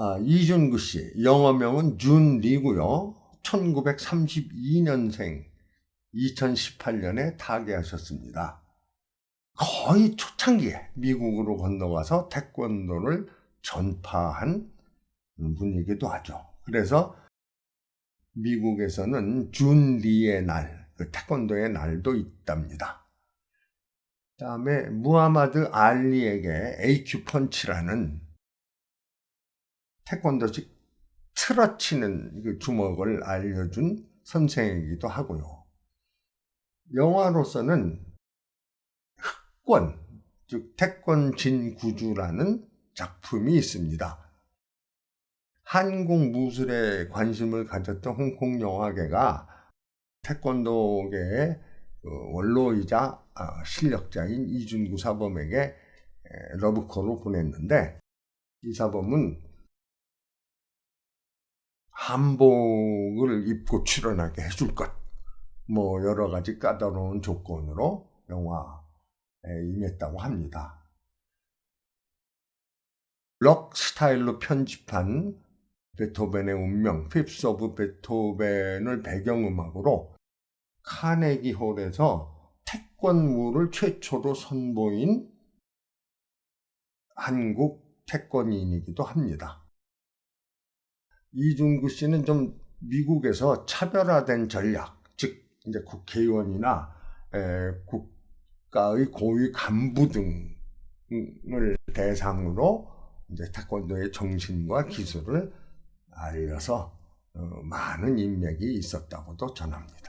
아, 이준구 씨, 영어명은 준리고요. 1932년생, 2018년에 타계하셨습니다. 거의 초창기에 미국으로 건너가서 태권도를 전파한 분이기도 하죠. 그래서 미국에서는 준리의 날, 그 태권도의 날도 있답니다. 다음에 무하마드 알리에게 AQ 펀치라는 태권도식 틀어치는 그 주먹을 알려준 선생이기도 하고요. 영화로서는 흑권, 즉 태권 진 구주라는 작품이 있습니다. 한국 무술에 관심을 가졌던 홍콩 영화계가 태권도계의 그 원로이자 아, 실력자인 이준구 사범에게 러브콜을 보냈는데 이 사범은 한복을 입고 출연하게 해줄 것, 뭐 여러 가지 까다로운 조건으로 영화에 임했다고 합니다. 록 스타일로 편집한 베토벤의 운명, 핍스 오브 베토벤을 배경음악으로 카네기 홀에서 태권무를 최초로 선보인 한국 태권인이기도 합니다. 이준구 씨는 좀 미국에서 차별화된 전략, 즉 이제 국회의원이나 에, 국가의 고위 간부 등을 대상으로 이제 태권도의 정신과 기술을 알려서 어, 많은 인맥이 있었다고도 전합니다.